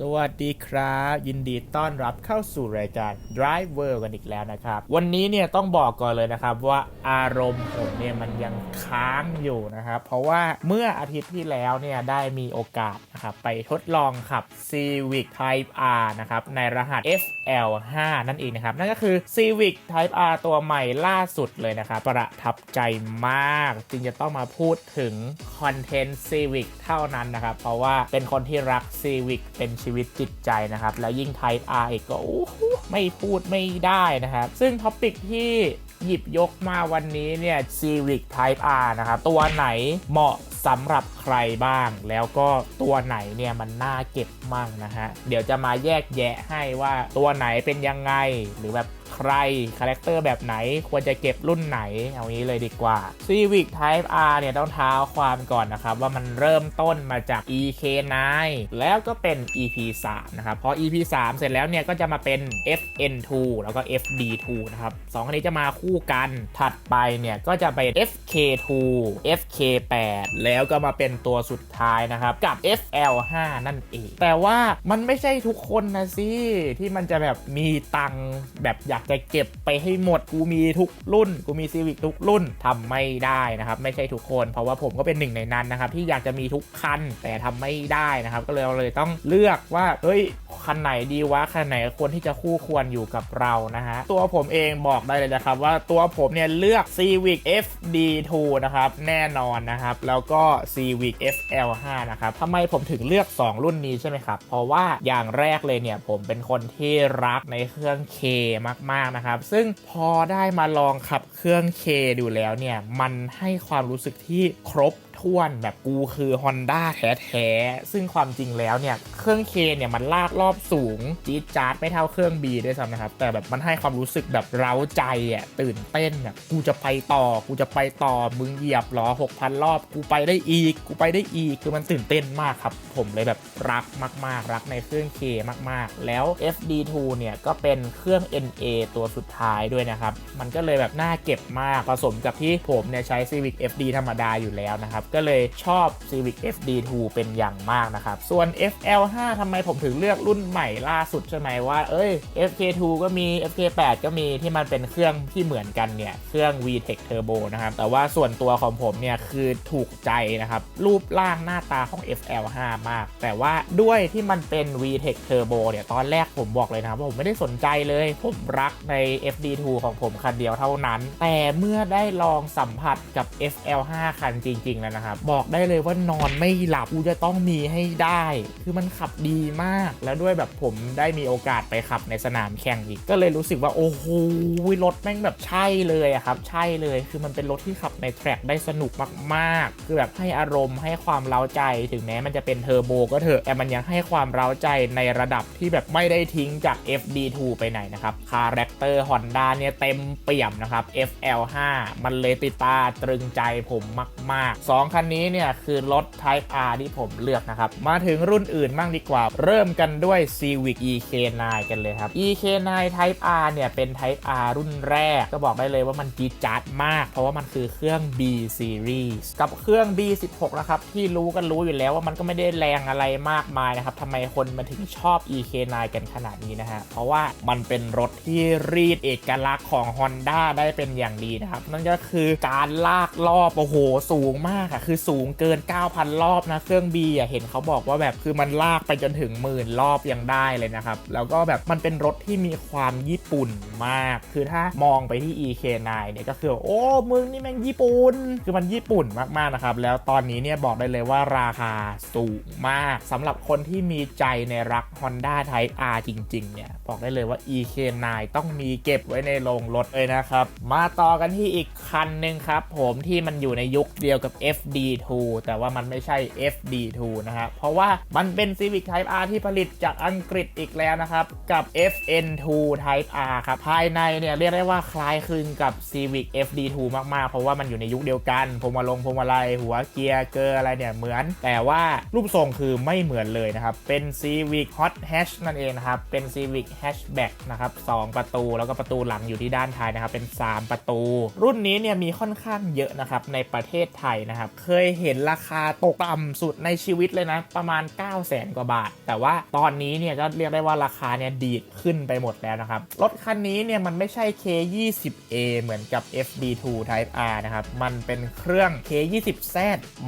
สวัสดีครับ ยินดีต้อนรับเข้าสู่รายการ Driver กันอีกแล้วนะครับ วันนี้เนี่ยต้องบอกก่อนเลยนะครับว่าอารมณ์ผมเนี่ยมันยังค้างอยู่นะครับ เพราะว่าเมื่ออาทิตย์ที่แล้วเนี่ยได้มีโอกาสนะครับไปทดลองขับ Civic Type R นะครับในรหัส FL5 นั่นเองนะครับ นั่นก็คือ Civic Type R ตัวใหม่ล่าสุดเลยนะครับ ประทับใจมาก จึงจะต้องมาพูดถึงคอนเทนต์ Civic เท่านั้นนะครับ เพราะว่าเป็นคนที่รัก Civic เป็นชีวิตจิตใจนะครับ แล้วยิ่ง Type R อีกก็โอ้โหไม่พูดไม่ได้นะครับ ซึ่งท็อปิกที่หยิบยกมาวันนี้เนี่ย Civic Type R นะครับ ตัวไหนเหมาะสำหรับใครบ้าง แล้วก็ตัวไหนเนี่ยมันน่าเก็บมั่งนะฮะ เดี๋ยวจะมาแยกแยะให้ว่าตัวไหนเป็นยังไงหรือแบบ ใคร คาแรคเตอร์แบบไหนควรจะเก็บรุ่นไหน เอางี้เลยดีกว่า Civic Type R เนี่ยต้องท้าความก่อนนะครับ ว่ามันเริ่มต้นมาจาก EK9 แล้วก็เป็น EP 3 นะครับพอ EP 3 เสร็จแล้วเนี่ยก็จะมาเป็น FN2 แล้วก็ FD2 นะครับสองอันนี้จะมาคู่กันถัดไปเนี่ยก็จะเป็น FK2 FK8 แล้วก็มาเป็นตัวสุดท้ายนะครับกับ FL5 นั่นเอง แต่ว่ามันไม่ใช่ทุกคนนะสิที่มันจะแบบมีตังแบบอยากจะเก็บไปให้หมดกูมีทุกรุ่น กูมีซีวิกทุกรุ่นทำไม่ได้นะครับ ไม่ใช่ทุกคน เพราะว่าผมก็เป็นหนึ่งในนั้นนะครับที่อยากจะมีทุกคันแต่ทำไม่ได้นะครับ ก็เลยเราเลยต้องเลือกว่าเฮ้ย คันไหนดีวะคันไหนควรที่จะคู่ควรอยู่กับเรานะฮะตัวผมเองบอกได้เลยนะครับว่าตัวผมเนี่ยเลือก Civic FD2 นะครับแน่นอนนะครับแล้วก็ Civic FL5 นะครับทำไมผมถึงเลือก 2 รุ่นนี้ใช่ไหมครับ เพราะว่าอย่างแรกเลยเนี่ยผมเป็นคนที่รักในเครื่อง K มากๆนะครับ ซึ่งพอได้มาลองขับเครื่อง K ดูแล้วเนี่ยมันให้ความรู้สึกที่ครบ ถ้วนแบบกูคือ Honda แท้ๆ ซึ่งความจริงแล้วเนี่ย เครื่อง K เนี่ยมันลากรอบสูง จี๊ดจ๊าดไม่เท่าเครื่อง B ด้วยซ้ำนะครับ แต่แบบมันให้ความรู้สึกแบบเร้าใจอะตื่นเต้นอะกูจะไปต่อ กูจะไปต่อมึงเหยียบล้อ6,000 รอบ กูไปได้อีก กูไปได้อีก คือมันตื่นเต้นมากครับ ผมเลยแบบรักมาก ๆ รักในเครื่อง K มากๆ แล้ว FD2 เนี่ยก็เป็นเครื่อง NA ตัวสุดท้ายด้วยนะครับมันก็เลยแบบน่าเก็บมากผสมกับที่ผมเนี่ยใช้ Civic FD ธรรมดาอยู่แล้วนะครับก็เลยชอบ Civic FD2 เป็นอย่างมากนะครับ ส่วน FL5 ทำไมผมถึงเลือกรุ่นใหม่ล่าสุดใช่ไหมว่า เอ้ย FK2 ก็มี FK8 ก็มีที่มันเป็นเครื่องที่เหมือนกันเนี่ย เครื่อง VTEC Turbo นะครับ แต่ว่าส่วนตัวของผมเนี่ย คือถูกใจนะครับ รูปร่างหน้าตาของ FL5 มาก แต่ว่าด้วยที่มันเป็น VTEC Turbo เนี่ย ตอนแรกผมบอกเลยนะว่าผมไม่ได้สนใจเลย ผมรักใน FD2 ของผมคันเดียวเท่านั้น แต่เมื่อได้ลองสัมผัสกับ FL5 คันจริงๆแล้วนะครับบอกได้เลยว่านอนไม่หลับกูจะต้องมีให้ได้ คือมันขับดีมาก แล้วด้วยแบบผมได้มีโอกาสไปขับในสนามแข่งอีก ก็เลยรู้สึกว่าโอ้โหรถแม่งแบบใช่เลยอะครับ ใช่เลย คือมันเป็นรถที่ขับในแทร็กได้สนุกมากๆ คือแบบให้อารมณ์ให้ความเร้าใจ ถึงแม้มันจะเป็นเทอร์โบก็เถอะ แต่มันยังให้ความเร้าใจในระดับที่แบบไม่ได้ทิ้งจาก FD2 ไปไหนนะครับคาแรคเตอร์ Honda เนี่ยเต็มเปี่ยมนะครับ FL5 มันเลยติดตาตรึงใจผมมาก ๆ2 คันนี้เนี่ยคือรถ Type R ที่ผมเลือกนะครับ มาถึงรุ่นอื่นบ้างดีกว่า เริ่มกันด้วย Civic EK9 กันเลยครับ EK9 Type R เนี่ยเป็น Type R รุ่นแรก ก็บอกได้เลยว่ามันจีจัดมาก เพราะว่ามันคือเครื่อง B Series กับเครื่อง B16 นะครับ ที่รู้กันรู้อยู่แล้วว่ามันก็ไม่ได้แรงอะไรมากมายนะครับทำไมคนมาถึงชอบ EK9 กันขนาดนี้นะฮะ เพราะว่ามันเป็นรถที่รีดเอกลักษณ์ของ Honda ได้เป็นอย่างดีนะครับ นั่นก็คือการลากรอบโอ้โหสูงมากอะคือสูงเกิน 9,000 รอบนะ เครื่อง B อะเห็นเขาบอกว่าแบบคือมันลากไปจนถึงหมื่นรอบยังได้เลยนะครับ แล้วก็แบบมันเป็นรถที่มีความญี่ปุ่นมาก คือถ้ามองไปที่ EK9 เนี่ยก็คือโอ้มึงนี่แม่งญี่ปุ่น คือมันญี่ปุ่นมากๆนะครับ แล้วตอนนี้เนี่ยบอกได้เลยว่าราคาสูงมากสำหรับคนที่มีใจในรัก Honda Type R จริง ๆ เนี่ย บอกได้เลยว่า EK9 ต้องมีเก็บไว้ในโรงรถเลยนะครับ มาต่อกันที่อีกคันหนึ่งครับ ผมที่มันอยู่ในยุคเดียวกับ F FD2 แต่ว่ามันไม่ใช่ FD2 นะครับเพราะว่ามันเป็น Civic Type R ที่ผลิตจากอังกฤษอีกแล้วนะครับ กับ FN2 Type R ครับ ภายในเนี่ยเรียกได้ว่าคล้ายคลึงกับ Civic FD2 มากๆ เพราะว่ามันอยู่ในยุคเดียวกันพวงมาลงพวงมาลัยหัวเกียร์เกอร์อะไรเนี่ยเหมือน แต่ว่ารูปทรงคือไม่เหมือนเลยนะครับ เป็น Civic Hot Hatch นั่นเองนะครับ เป็น Civic Hatchback นะครับ2ประตูแล้วก็ประตูหลังอยู่ที่ด้านท้ายนะครับเป็น 3 ประตู รุ่นนี้เนี่ยมีค่อนข้างเยอะนะครับในประเทศไทยนะครับเคยเห็นราคาตกต่ำสุดในชีวิตเลยนะ ประมาณ 9 0 0 0 0 0กว่าบาท แต่ว่าตอนนี้เนี่ยก็เรียกได้ว่าราคาเนี่ยดีดขึ้นไปหมดแล้วนะครับ รถคันนี้เนี่ยมันไม่ใช่ K20A เหมือนกับ FD2 Type R นะครับ มันเป็นเครื่อง K20Z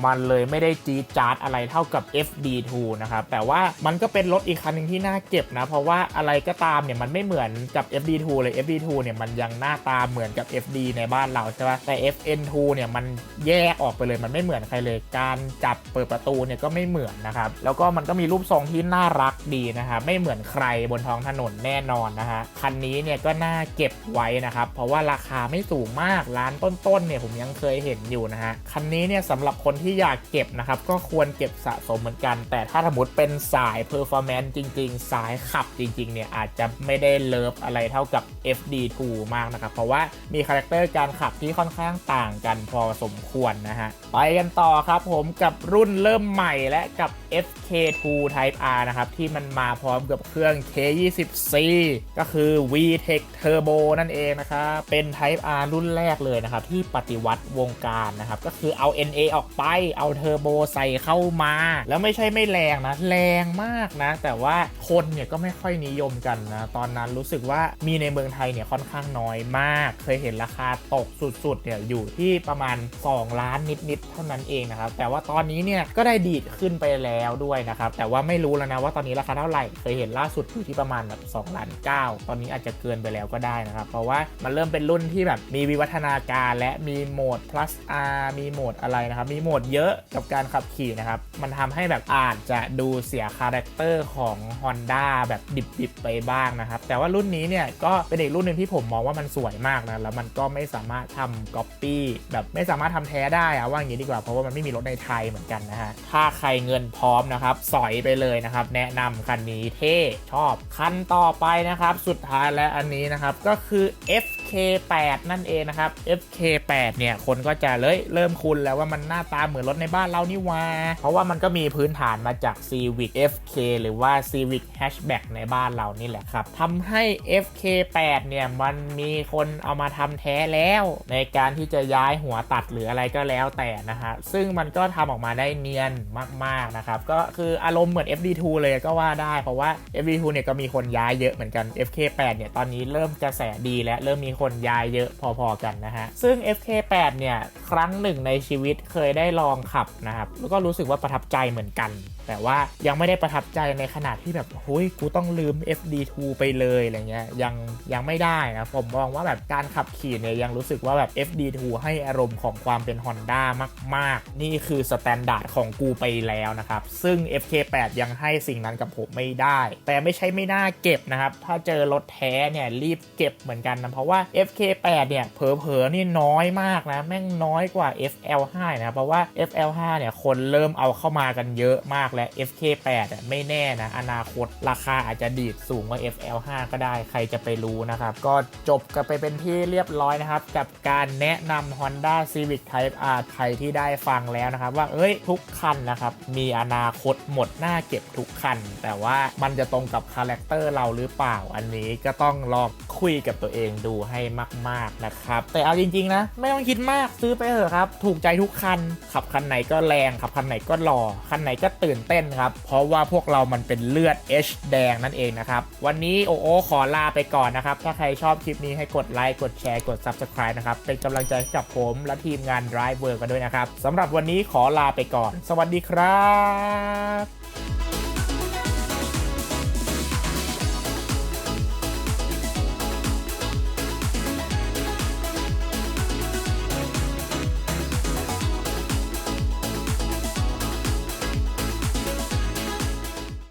มันเลยไม่ได้จี๊ดจ๊าดอะไรเท่ากับ FD2 นะครับ แต่ว่ามันก็เป็นรถอีกคันหนึ่งที่น่าเก็บนะ เพราะว่าอะไรก็ตามเนี่ยมันไม่เหมือนกับ FD2 เลย FD2 เนี่ยมันยังหน้าตาเหมือนกับ FD ในบ้านเราใช่ปะแต่ FN2 เนี่ยมันแยกออกไปเลยมันไม่เหมือนใครเลย การจับเปิดประตูเนี่ยก็ไม่เหมือนนะครับ แล้วก็มันก็มีรูปทรงที่น่ารักดีนะครับไม่เหมือนใครบนท้องถนนแน่นอนนะฮะคันนี้เนี่ยก็น่าเก็บไว้นะครับ เพราะว่าราคาไม่สูงมากร้านต้นๆเนี่ยผมยังเคยเห็นอยู่นะฮะคันนี้เนี่ยสำหรับคนที่อยากเก็บนะครับก็ควรเก็บสะสมเหมือนกัน แต่ถ้าสมมติเป็นสายเพอร์ฟอร์แมนซ์จริง ๆ สายขับจริงๆเนี่ยอาจจะไม่ได้เลิฟอะไรเท่ากับ FD2 มากนะครับ เพราะว่ามีคาแรคเตอร์การขับที่ค่อนข้างต่างกันพอสมควรนะฮะไปกันต่อครับผมกับรุ่นเริ่มใหม่และกับ FK2 Type R นะครับ ที่มันมาพร้อมกับเครื่อง K20C ก็คือ VTEC Turbo นั่นเองนะครับ เป็น Type R รุ่นแรกเลยนะครับ ที่ปฏิวัติวงการนะครับ ก็คือเอา NA ออกไปเอาเทอร์โบใส่เข้ามา แล้วไม่ใช่ไม่แรงนะ แรงมากนะ แต่ว่าคนเนี่ยก็ไม่ค่อยนิยมกันนะ ตอนนั้นรู้สึกว่ามีในเมืองไทยเนี่ยค่อนข้างน้อยมาก เคยเห็นราคาตกสุดๆเนี่ยอยู่ที่ประมาณ 2 ล้านนิดๆเท่านั้นเองนะครับ แต่ว่าตอนนี้เนี่ยก็ได้ดีดขึ้นไปแล้วด้วยนะครับ แต่ว่าไม่รู้แล้วนะว่าตอนนี้ราคาเท่าไหร่ เคยเห็นล่าสุดอยู่ที่ประมาณแบบ2ล้าน9ตอนนี้อาจจะเกินไปแล้วก็ได้นะครับ เพราะว่ามันเริ่มเป็นรุ่นที่แบบมีวิวัฒนาการและมีโหมด plus R มีโหมดอะไรนะครับ มีโหมดเยอะกับการขับขี่นะครับ มันทำให้แบบอาจจะดูเสียคาแรคเตอร์ของ Honda แบบดิบๆไปบ้างนะครับ แต่ว่ารุ่นนี้เนี่ยก็เป็นอีกรุ่นหนึ่งที่ผมมองว่ามันสวยมากนะ แล้วมันก็ไม่สามารถทำก๊อปปี้แบบไม่สามารถทำแท้ได้อะว่าอย่างนี้ดีกว่าเพราะว่ามันไม่มีรถในไทยเหมือนกันนะฮะถ้าใครเงินพร้อมนะครับ สอยไปเลยนะครับ แนะนำคันนี้เท่ชอบคันต่อไปนะครับ สุดท้ายและอันนี้นะครับก็คือ F FK8 นั่นเองนะครับ FK8 เนี่ยคนก็จะเลยเริ่มคุ้นแล้วว่ามันหน้าตาเหมือนรถในบ้านเรานี่ว่า เพราะว่ามันก็มีพื้นฐานมาจาก Civic FK หรือว่า Civic Hatchback ในบ้านเรานี่แหละครับทำให้ FK8 เนี่ยมันมีคนเอามาทำแท้แล้ว ในการที่จะย้ายหัวตัดหรืออะไรก็แล้วแต่นะฮะซึ่งมันก็ทำออกมาได้เนียนมากๆนะครับก็คืออารมณ์เหมือน FD2 เลยก็ว่าได้เพราะว่า FD2 เนี่ยก็มีคนย้ายเยอะเหมือนกัน FK8 เนี่ยตอนนี้เริ่มกระแสดีและเริ่มมีคนย้ายเยอะพอๆกันนะฮะ ซึ่ง FK8 เนี่ยครั้งหนึ่งในชีวิตเคยได้ลองขับนะครับแล้วก็รู้สึกว่าประทับใจเหมือนกัน แต่ว่ายังไม่ได้ประทับใจในขนาดที่แบบหุยกูต้องลืม FD2 ไปเลยอะไรเงี้ยยังยังไม่ได้นะผมมองว่าแบบการขับขี่เนี่ยยังรู้สึกว่าแบบ FD2 ให้อารมณ์ของความเป็น Honda มาก ๆ นี่คือสแตนดาร์ดของกูไปแล้วนะครับ ซึ่ง FK8 ยังให้สิ่งนั้นกับผมไม่ได้ แต่ไม่ใช่ไม่น่าเก็บนะครับ ถ้าเจอรถแท้เนี่ยรีบเก็บเหมือนกันนะ เพราะว่า FK8 เนี่ยเผลอๆนี่น้อยมากนะแม่งน้อยกว่า FL5 นะเพราะว่า FL5 เนี่ยคนเริ่มเอาเข้ามากันเยอะมากและ FK8 อะไม่แน่นะอนาคตราคาอาจจะดีดสูงกว่า FL5 ก็ได้ใครจะไปรู้นะครับ ก็จบกันไปเป็นที่เรียบร้อยนะครับ กับการแนะนำ Honda Civic Type R ใครที่ได้ฟังแล้วนะครับ ว่าเอ้ยทุกคันนะครับ มีอนาคตหมดหน้าเก็บทุกคัน แต่ว่ามันจะตรงกับคาแรคเตอร์เราหรือเปล่าอันนี้ก็ต้องลองคุยกับตัวเองดูให้ให้มากๆนะครับ แต่เอาจริง ๆ นะ ไม่ต้องคิดมากซื้อไปเถอะครับ ถูกใจทุกคัน ขับคันไหนก็แรงขับคันไหนก็หล่อคันไหนก็ตื่นเต้นครับ เพราะว่าพวกเรามันเป็นเลือด H แดงนั่นเองนะครับ วันนี้โอโอขอลาไปก่อนนะครับ ถ้าใครชอบคลิปนี้ให้กดไลค์กดแชร์กด Subscribe นะครับ เป็นกำลังใจให้กับผมและทีมงาน Driver กันด้วยนะครับสำหรับวันนี้ขอลาไปก่อน สวัสดีครับ